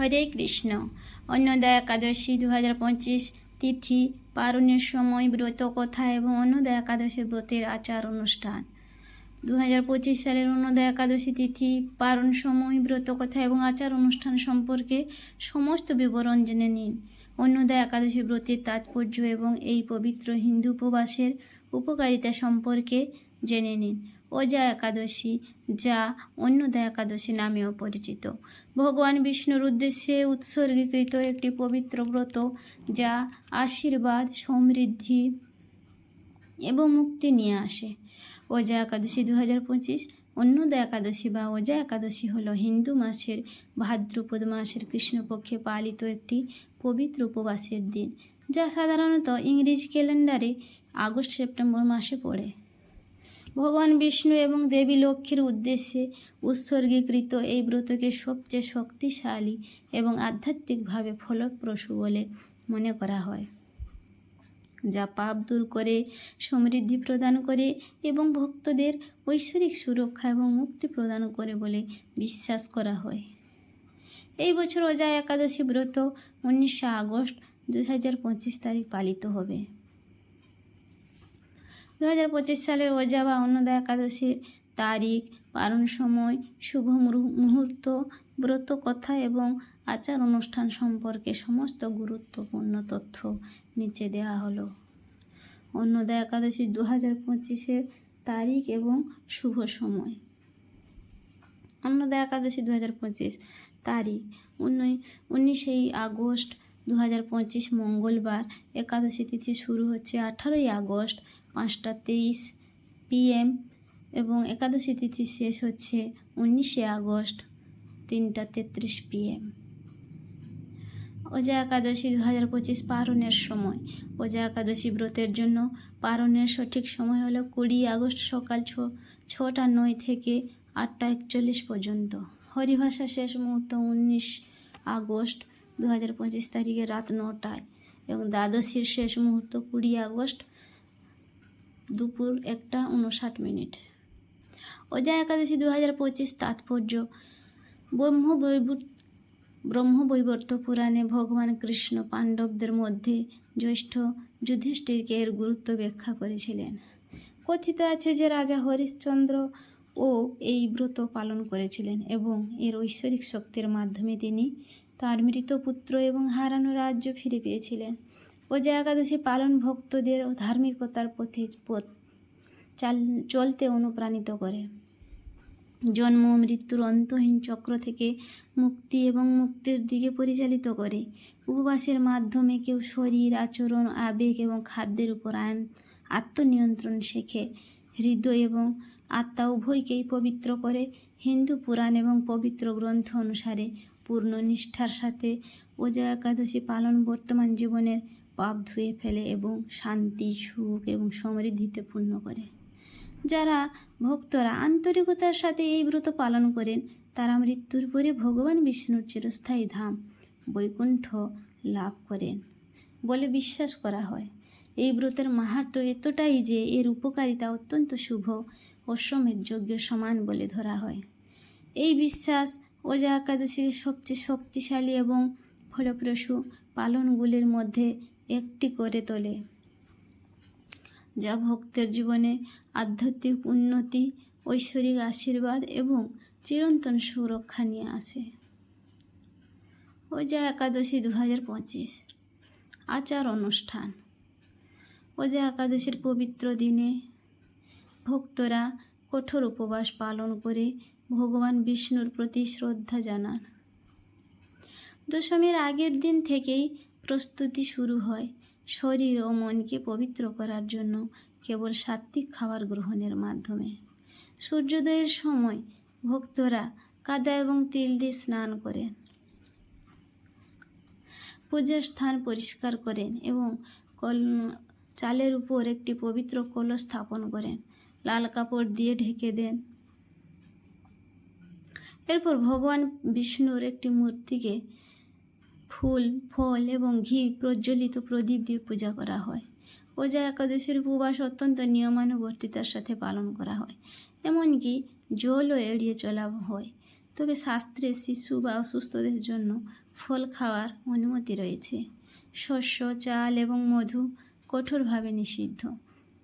হরে কৃষ্ণ। অন্নদা একাদশী দু হাজার পঁচিশ তিথি পারণের সময় ব্রত কথা এবং অন্নদা একাদশী ব্রতের আচার অনুষ্ঠান। দু হাজার পঁচিশ সালের অন্নদা একাদশী তিথি পারণ সময় ব্রত কথা এবং আচার অনুষ্ঠান সম্পর্কে সমস্ত বিবরণ জেনে নিন। অন্নদা একাদশী ব্রতের তাৎপর্য এবং এই পবিত্র হিন্দু উপবাসের উপকারিতা সম্পর্কে জেনে নিন। অজা একাদশী যা অন্নদা একাদশী নামেও পরিচিত। ভগবান বিষ্ণুর উদ্দেশ্যে উৎসর্গীকৃত একটি পবিত্র ব্রত যা আশীর্বাদ, সমৃদ্ধি এবং মুক্তি নিয়ে আসে। অজা একাদশী দু হাজার পঁচিশ অন্নদা একাদশী বা অজা একাদশী হল হিন্দু মাসের ভাদ্রপদ মাসের কৃষ্ণপক্ষে পালিত একটি পবিত্র উপবাসের দিন, যা সাধারণত ইংরেজি ক্যালেন্ডারে আগস্ট সেপ্টেম্বর মাসে পড়ে। ভগবান বিষ্ণু এবং দেবী লক্ষ্মীর উদ্দেশ্যে উৎসর্গীকৃত এই ব্রতকে সবচেয়ে শক্তিশালী এবং আধ্যাত্মিকভাবে ফলপ্রসূ বলে মনে করা হয়। যা পাপ দূর করে, সমৃদ্ধি প্রদান করে এবং ভক্তদের ঐশ্বরিক সুরক্ষা এবং মুক্তি প্রদান করে বলে বিশ্বাস করা হয়। এই বছর অজা একাদশী ব্রত উনিশে আগস্ট দু হাজার পঁচিশ তারিখ পালিত হবে। দু হাজার পঁচিশ সালের অজা বা অন্নদা একাদশীর তারিখ পালন সময় শুভ মুহূর্ত, ব্রত কথা এবং আচার অনুষ্ঠান সম্পর্কে সমস্ত গুরুত্বপূর্ণ তথ্য নিচে দেওয়া হলো। অন্নদা একাদশী দু হাজার পঁচিশের তারিখ এবং শুভ সময়। অন্নদা একাদশী দু হাজার পঁচিশ তারিখ। উনিশেই আগস্ট দু হাজার পঁচিশ মঙ্গলবার একাদশী তিথি শুরু হচ্ছে আঠারোই আগস্ট পাঁচটা তেইশ পিএম এবং একাদশী তিথি শেষ হচ্ছে উনিশে আগস্ট তিনটা তেত্রিশ পিএম। ওজা একাদশী দু হাজার পঁচিশ পারণের সময়। ওজা একাদশী ব্রতের জন্য পারণের সঠিক সময় হলো কুড়ি আগস্ট সকাল ছ ছটা নয় থেকে আটটা একচল্লিশ পর্যন্ত। হরিভাষা শেষ মুহূর্ত উনিশ আগস্ট দু হাজার পঁচিশ তারিখে রাত নটায় এবং দ্বাদশীর শেষ মুহূর্ত কুড়ি আগস্ট দুপুর একটা উনষাট মিনিট। অজা একাদশী দু হাজার পঁচিশ তাৎপর্য। ব্রহ্ম ব্রহ্মবৈবর্ত পুরাণে ভগবান কৃষ্ণ পাণ্ডবদের মধ্যে জ্যৈষ্ঠ যুধিষ্ঠিরকে এর গুরুত্ব ব্যাখ্যা করেছিলেন। কথিত আছে যে রাজা হরিশ্চন্দ্র ও এই ব্রত পালন করেছিলেন এবং এর ঐশ্বরিক শক্তির মাধ্যমে তিনি তার মৃত পুত্র এবং হারানো রাজ্য ফিরে পেয়েছিলেন। ও যে একাদশী পালন ভক্তদের ধার্মিকতার পথে পথ চাল, চলতে অনুপ্রাণিত করে। জন্ম মৃত্যুর অন্তহীন চক্র থেকে মুক্তি এবং মুক্তির দিকে পরিচালিত করে। উপবাসের মাধ্যমে কেউ শরীর, আচরণ, আবেগ এবং খাদ্যের উপর আইন আত্মনিয়ন্ত্রণ শেখে। হৃদয় এবং আত্মা উভয়কেই পবিত্র করে। হিন্দু পুরাণ এবং পবিত্র গ্রন্থ অনুসারে পূর্ণ নিষ্ঠার সাথে ওজা একাদশী পালন বর্তমান জীবনের পাপ ধুয়ে ফেলে এবং শান্তি, সুখ এবং সমৃদ্ধিতে পূর্ণ করে। যারা ভক্তরা আন্তরিকতার সাথে এই ব্রত পালন করেন, তারা মৃত্যুর পরে ভগবান বিষ্ণুর চিরস্থায়ী ধাম, বৈকুণ্ঠ লাভ করেন বলে বিশ্বাস করা হয়। এই ব্রতের মাহাত্ম এতটাই যে এর উপকারিতা অত্যন্ত শুভ অশ্বমেধ যজ্ঞের সমান বলে ধরা হয়। এই বিশ্বাস ওজা একাদশীর সবচেয়ে শক্তিশালী এবং ফলপ্রসূ পালনগুলির মধ্যে একটি করে তোলে। যা ভক্তের জীবনে আধ্যাত্মিক উন্নতি, ঐশ্বরিক আশীর্বাদ এবং চিরন্তন সুরক্ষা নিয়ে আসে। ওজা একাদশী দু হাজার পঁচিশ। আচার অনুষ্ঠান। ও ওজা একাদশীর পবিত্র দিনে ভক্তরা কঠোর উপবাস পালন করে ভগবান বিষ্ণুর প্রতি শ্রদ্ধা জানান। দশমীর আগের দিন থেকেই প্রস্তুতি শুরু হয় শরীর ও মনকে পবিত্র করার জন্য কেবল সাত্ত্বিক খাবার গ্রহণের মাধ্যমে। সূর্যোদয়ের সময় ভক্তরা কাদা এবং তিল দিয়ে স্নান করেন। পূজার স্থান পরিষ্কার করেন এবং কল, চালের উপর একটি পবিত্র কলস স্থাপন করেন। লাল কাপড় দিয়ে ঢেকে দেন। এরপর ভগবান বিষ্ণুর একটি মূর্তিকে ফুল, ফল এবং ঘি প্রজ্বলিত প্রদীপ দিয়ে পূজা করা হয়। ওজা একাদশীর উপবাস অত্যন্ত নিয়মানুবর্তিতার সাথে পালন করা হয়। এমনকি জলও এড়িয়ে চলা হয়। তবে শাস্ত্রে শিশু বা অসুস্থদের জন্য ফল খাওয়ার অনুমতি রয়েছে। শস্য, চাল এবং মধু কঠোরভাবে নিষিদ্ধ।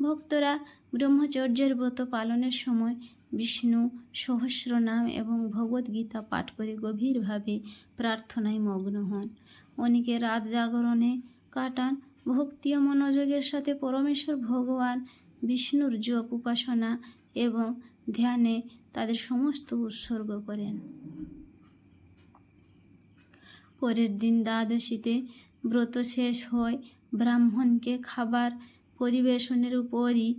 ভক্তরা ব্রহ্মচর্যের ব্রত পালনের সময় বিষ্ণু সহস্র নাম এবং ভগবদ্গীতা পাঠ করে গভীরভাবে প্রার্থনায় মগ্ন হন। অনেকে রাত জাগরণে কাটান ভক্তি ও মনোযোগের সাথে পরমেশ্বর ভগবান, বিষ্ণুর জপ উপাসনা এবং ধ্যানে তাদের সমস্ত উৎসর্গ করেন। পরের দিন দ্বাদশীতে ব্রত শেষ হয়, ব্রাহ্মণকে খাবার পরিবেশনের উপরই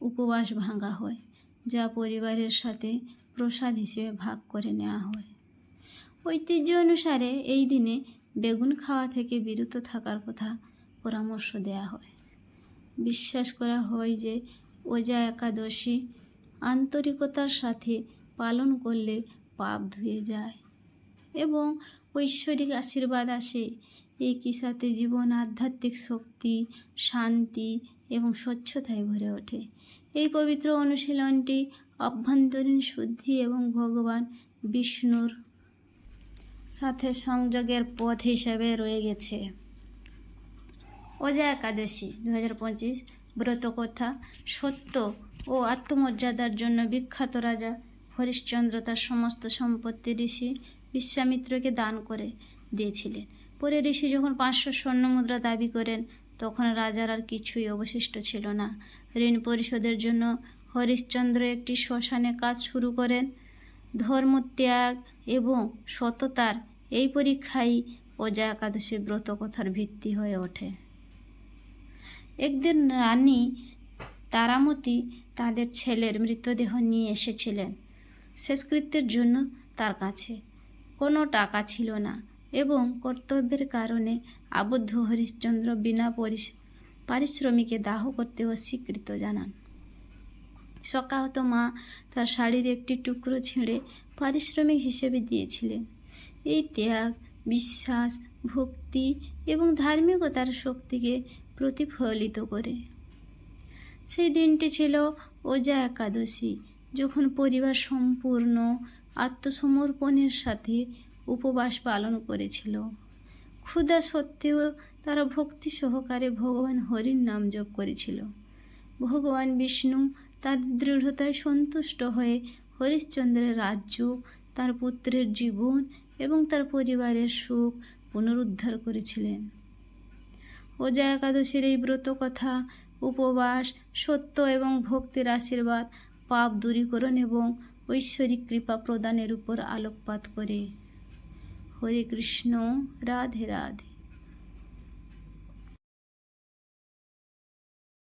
উপবাস ভাঙা হয়, যা পরিবারের সাথে প্রসাদ হিসেবে ভাগ করে নেওয়া হয়। ঐতিহ্য অনুসারে এই দিনে বেগুন খাওয়া থেকে বিরত থাকার কথা পরামর্শ দেওয়া হয়। বিশ্বাস করা হয় যে, ওজা একাদশী আন্তরিকতার সাথে পালন করলে পাপ ধুয়ে যায় এবং ঐশ্বরিক আশীর্বাদ আসে। একই সাথে জীবন আধ্যাত্মিক শক্তি, শান্তি এবং স্বচ্ছতায় ভরে ওঠে। এই পবিত্র অনুশীলনটি অভ্যন্তরীণ শুদ্ধি এবং ভগবান বিষ্ণুর সাথে সংযোগের পথ হিসেবে রয়ে গেছে। অজা একাদশী দু হাজার পঁচিশ সত্য ও আত্মমর্যাদার জন্য বিখ্যাত রাজা হরিশ্চন্দ্র তার সমস্ত সম্পত্তি ঋষি বিশ্বামিত্রকে দান করে দিয়েছিলেন। পরে ঋষি যখন পাঁচশো স্বর্ণ মুদ্রা দাবি করেন, তখন রাজার আর কিছুই অবশিষ্ট ছিল না। ঋণ পরিশোধের জন্য হরিশ্চন্দ্র একটি শ্মশানে কাজ শুরু করেন। ধর্মত্যাগ এবং সততার এই পরীক্ষাই অজা একাদশী ব্রত কথার ভিত্তি হয়ে ওঠে। একদিন রানী তারামতি তাদের ছেলের মৃতদেহ নিয়ে এসেছিলেন। শেষকৃত্যের জন্য তার কাছে। কোনো টাকা ছিল না এবং কর্তব্যের কারণে আবদ্ধ হরিশ্চন্দ্র বিনা পারিশ্রমিকে দাহ করতে অস্বীকৃত জানান। শকাহত মা তার শাড়ির একটি টুকরো ছিঁড়ে পারিশ্রমিক হিসেবে দিয়েছিলেন। এই ত্যাগ, বিশ্বাস, ভক্তি এবং ধার্মিকতার শক্তিকে প্রতিফলিত করে। সেই দিনটি ছিল ওজা একাদশী, যখন পরিবার সম্পূর্ণ আত্মসমর্পণের সাথে উপবাস পালন করেছিল। ক্ষুধা সত্ত্বেও তারা ভক্তি সহকারে ভগবান হরির নাম জপ করেছিল। ভগবান বিষ্ণু তার দৃঢ়তায় সন্তুষ্ট হয়ে হরিশ্চন্দ্রের রাজ্য, তার পুত্রের জীবন এবং তার পরিবারের সুখ পুনরুদ্ধার করেছিলেন। ওজা একাদশীর এই ব্রত কথা, উপবাস, সত্য এবং ভক্তির আশীর্বাদ পাপ দূরীকরণ এবং ঐশ্বরিক কৃপা প্রদানের উপর আলোকপাত করে। হরে কৃষ্ণ, রাধে রাধে।